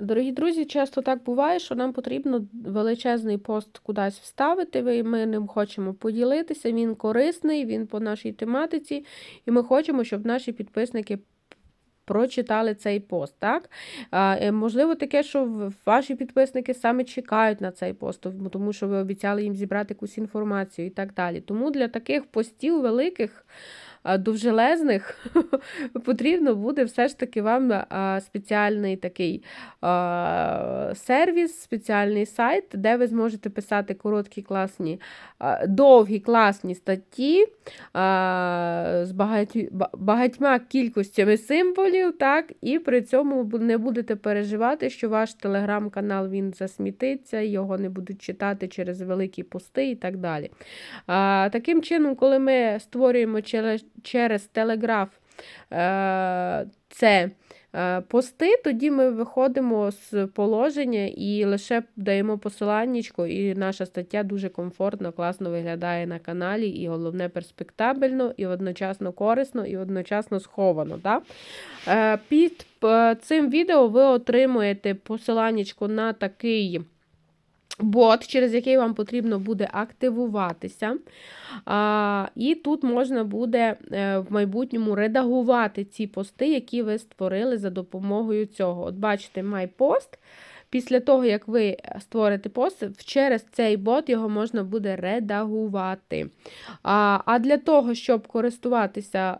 Дорогі друзі, часто так буває, що нам потрібно величезний пост кудись вставити. ви- Ми ним хочемо поділитися. Він корисний, він по нашій тематиці, і ми хочемо, щоб наші підписники прочитали цей пост. Так? А, е, можливо, таке, що ваші підписники саме чекають на цей пост, тому що ви обіцяли їм зібрати якусь інформацію і так далі. Тому для таких постів великих. Довжелезних потрібно буде все ж таки вам спеціальний такий сервіс, спеціальний сайт, де ви зможете писати короткі, класні, довгі класні статті з багатьма кількостями символів, так, і при цьому не будете переживати, що ваш телеграм-канал він засмітиться, його не будуть читати через великі пости і так далі. Таким чином, коли ми створюємо через, телеграф е, це е, пости, тоді ми виходимо з положення і лише даємо посиланнячко, і наша стаття дуже комфортно, класно виглядає на каналі, і головне перспектабельно, і одночасно корисно, і одночасно сховано. Так? Е, Під цим відео ви отримуєте посиланнячко на такий. Бот, через який вам потрібно буде активуватися. А, І тут можна буде е, в майбутньому редагувати ці пости, які ви створили за допомогою цього. От бачите, MyPost. Після того, як ви створите пост, через цей бот його можна буде редагувати. А а для того, щоб користуватися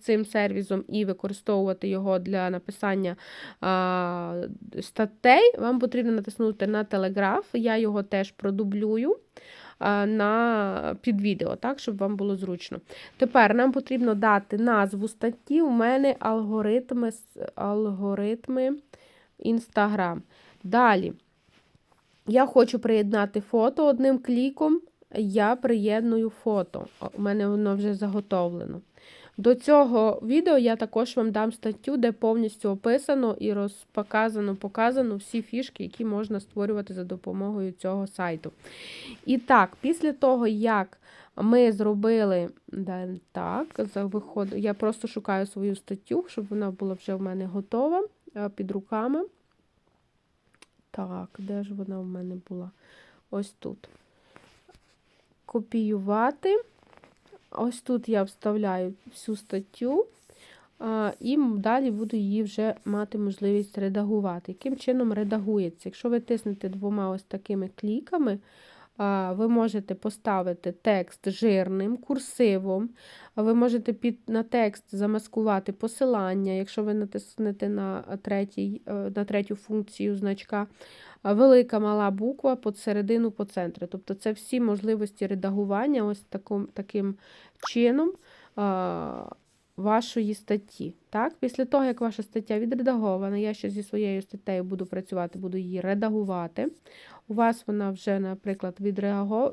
цим сервісом і використовувати його для написання а, статей, вам потрібно натиснути на телеграф. Я його теж продублюю на під відео, так, щоб вам було зручно. Тепер нам потрібно дати назву статті. У мене алгоритми, алгоритми Instagram. Далі. Я хочу приєднати фото одним кліком. Я приєдную фото. У мене воно вже заготовлено. До цього відео я також вам дам статтю, де повністю описано і розпоказано, показано всі фішки, які можна створювати за допомогою цього сайту. І так, після того, як ми зробили так, я просто шукаю свою статтю, щоб вона була вже в мене готова е, під руками. Так, де ж вона в мене була? Ось тут. Копіювати. Ось тут я вставляю всю статтю, і далі буду її вже мати можливість редагувати. Яким чином редагується? Якщо ви тиснете двома ось такими кліками, ви можете поставити текст жирним, курсивом, ви можете під, на текст замаскувати посилання, якщо ви натиснете на, третій, е, на третю функцію значка, велика мала буква посередину по центру. Тобто це всі можливості редагування ось таким, таким чином вашої статті. Так? Після того, як ваша стаття відредагована, я ще зі своєю статтею буду працювати, буду її редагувати. У вас вона вже, наприклад,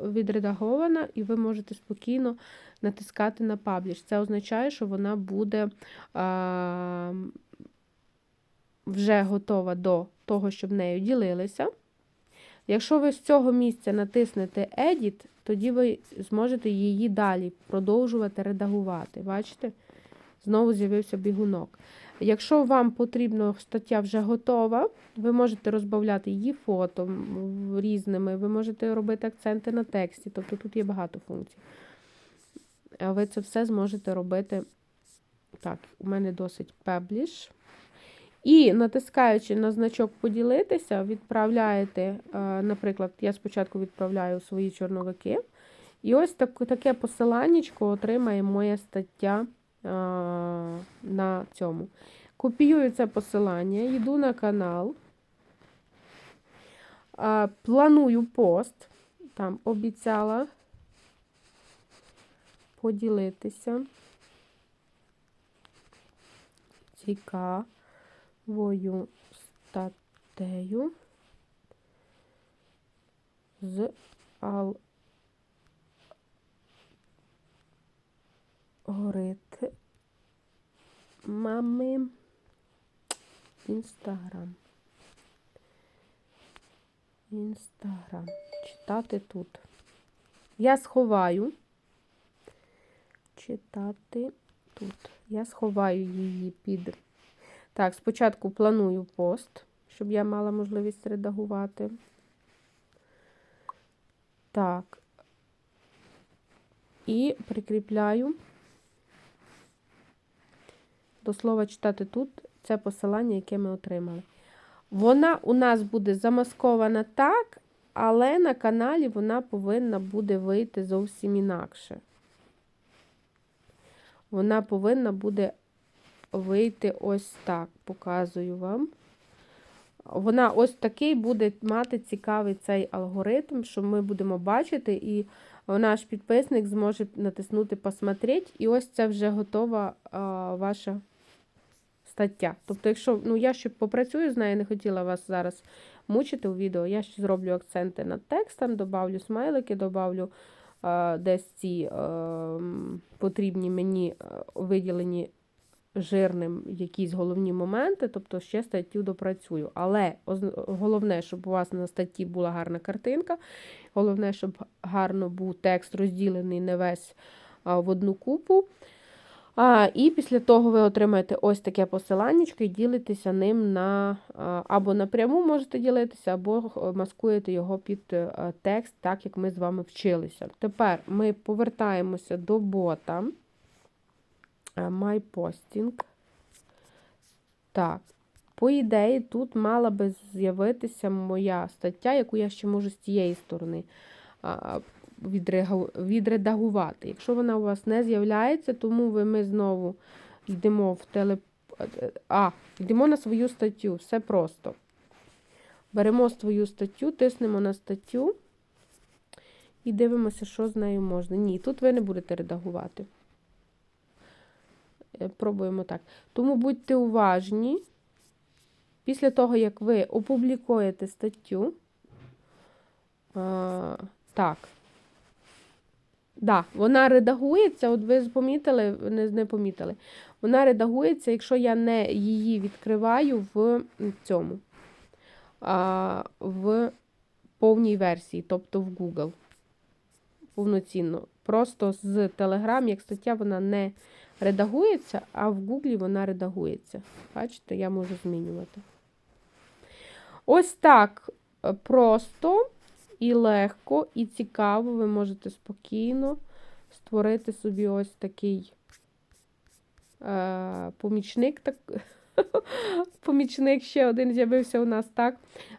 відредагована, і ви можете спокійно натискати на пабліш. Це означає, що вона буде а, вже готова до того, щоб нею ділилися. Якщо ви з цього місця натиснете Edit, тоді ви зможете її далі продовжувати редагувати. Бачите? Знову з'явився бігунок. Якщо вам потрібно, стаття вже готова, ви можете розбавляти її фото різними, ви можете робити акценти на тексті, тобто тут є багато функцій. А ви це все зможете робити. Так, у мене досить пебліш. І натискаючи на значок поділитися, відправляєте, е, наприклад, я спочатку відправляю свої чорновики. І ось так, таке посиланнячко отримає моя стаття на цьому. Копіюю це посилання, йду на канал, е, планую пост, там обіцяла поділитися. Цікавою статтею з алгоритмами Інстаграм. Інстаграм. Читати тут. Я сховаю. Читати тут. Я сховаю її під. Так, спочатку планую пост, щоб я мала можливість редагувати. Так. І прикріпляю до слова читати тут це посилання, яке ми отримали. Вона у нас буде замаскована так, але на каналі вона повинна буде вийти зовсім інакше. Вона повинна буде вийти ось так, показую вам. Вона ось такий буде мати цікавий цей алгоритм, що ми будемо бачити, і наш підписник зможе натиснути Посмотреть, і ось це вже готова ваша стаття. Тобто, якщо ну, я ще попрацюю з нею, не хотіла вас зараз мучити у відео, я ще зроблю акценти над текстом, добавлю смайлики, добавлю а, десь ці а, потрібні мені виділені жирним якісь головні моменти, тобто ще статтю допрацюю. Але головне, щоб у вас на статті була гарна картинка, головне, щоб гарно був текст розділений не весь в одну купу. А, І після того ви отримаєте ось таке посилання і ділитеся ним на або напряму можете ділитися, або маскуєте його під е, текст, так як ми з вами вчилися. Тепер ми повертаємося до бота. MyPosting. Так, по ідеї, тут мала би з'явитися моя стаття, яку я ще можу з цієї сторони відредагувати. Якщо вона у вас не з'являється, тому ви ми знову йдемо в теле... А, йдемо на свою статтю. Все просто. Беремо свою статтю, тиснемо на статтю і дивимося, що з нею можна. Ні, тут ви не будете редагувати. Е, пробуємо так. Тому будьте уважні. Після того, як ви опублікуєте статтю, а, так, да, вона редагується, от ви помітили, не, не помітили. Вона редагується, якщо я не її відкриваю в цьому, а, в повній версії, тобто в Google. Повноцінно. Просто з Telegram, як стаття, вона не редагується, а в Гуглі вона редагується. Бачите, я можу змінювати. Ось так е, просто і легко, і цікаво, ви можете спокійно створити собі ось такий е, помічник. так, Помічник ще один з'явився у нас так.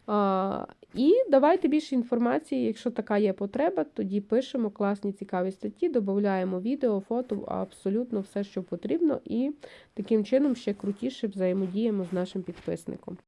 Е, і давайте більше інформації, якщо така є потреба, тоді пишемо класні цікаві статті, додаємо відео, фото, абсолютно все, що потрібно, і таким чином ще крутіше взаємодіємо з нашим підписником.